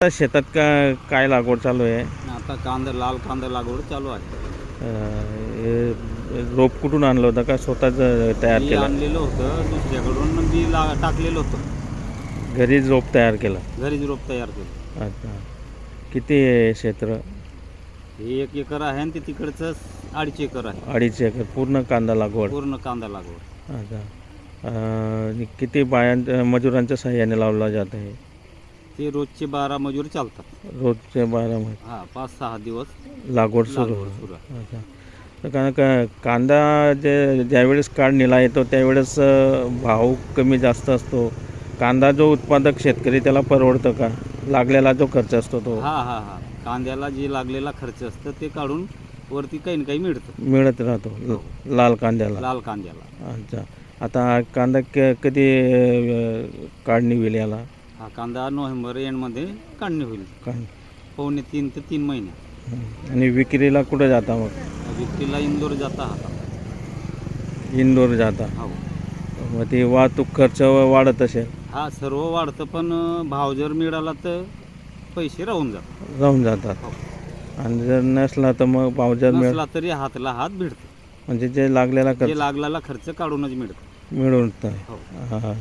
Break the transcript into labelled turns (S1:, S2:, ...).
S1: आता शेतात का काय लागवड चालू आहे?
S2: आता कांदा लाल कांदा लागवड चालू आहे.
S1: हे रोप कुठून आणलं होतं का? स्वतःच तयार केलं?
S2: आणलेलं होतं दुसऱ्याकडून बी ला टाकलेलं होतं.
S1: घरीच रोप तयार केलं?
S2: घरीच रोप तयार केलं.
S1: अच्छा. किती क्षेत्र?
S2: हे एक एकर आहे आणि ते तिकडचं अडीच एकर आहे.
S1: अडीच एकर पूर्ण कांदा लागवड?
S2: पूर्ण कांदा लागवड.
S1: अच्छा. किती बायां मजुरांच्या सहाय्याने लावला जात आहे?
S2: ते रोजचे बारा मजूर चालतात.
S1: रोजचे बारा महिने
S2: हा पाच सहा दिवस
S1: लागवड सुरू
S2: लागवड सुरू आहे.
S1: अच्छा. तर कारण का कांदा जे ज्यावेळेस काढणीला येतो त्यावेळेस अं, भाव कमी जास्त असतो. कांदा जो उत्पादक शेतकरी त्याला परवडतं का? लागलेला जो खर्च असतो तो.
S2: हा हा हा. कांद्याला जे लागलेला खर्च असतं ते काढून वरती काही ना काही मिळतं.
S1: मिळत राहतो ल- लाल कांद्याला.
S2: लाल कांद्याला.
S1: अच्छा. आता हा कांदा क कधी अं, काढणी होईल याला?
S2: हा कांदा नोव्हेंबर एंडमध्ये काढणी होईल.
S1: काढ
S2: पावणे तीन ते तीन महिने.
S1: हं. आणि विक्रीला कुठं जाता मग?
S2: विक्रीला इंदोर जाता हा कांदा.
S1: इंदोर जाता.
S2: हो.
S1: मग ते वाहतूक खर्च वाढत असेल?
S2: हा सर्व वाढतं पण अं, भाव जर मिळाला तर पैसे राहून जातात.
S1: राहून जातात.
S2: हो.
S1: आणि जर नसला तर मग भाव जर मिळ
S2: नसला तरी हातला हात भिडतो.
S1: म्हणजे जे लागलेला खर्च.
S2: लागलेला खर्च काढूनच मिळतो.
S1: मिळून
S2: हो
S1: हा.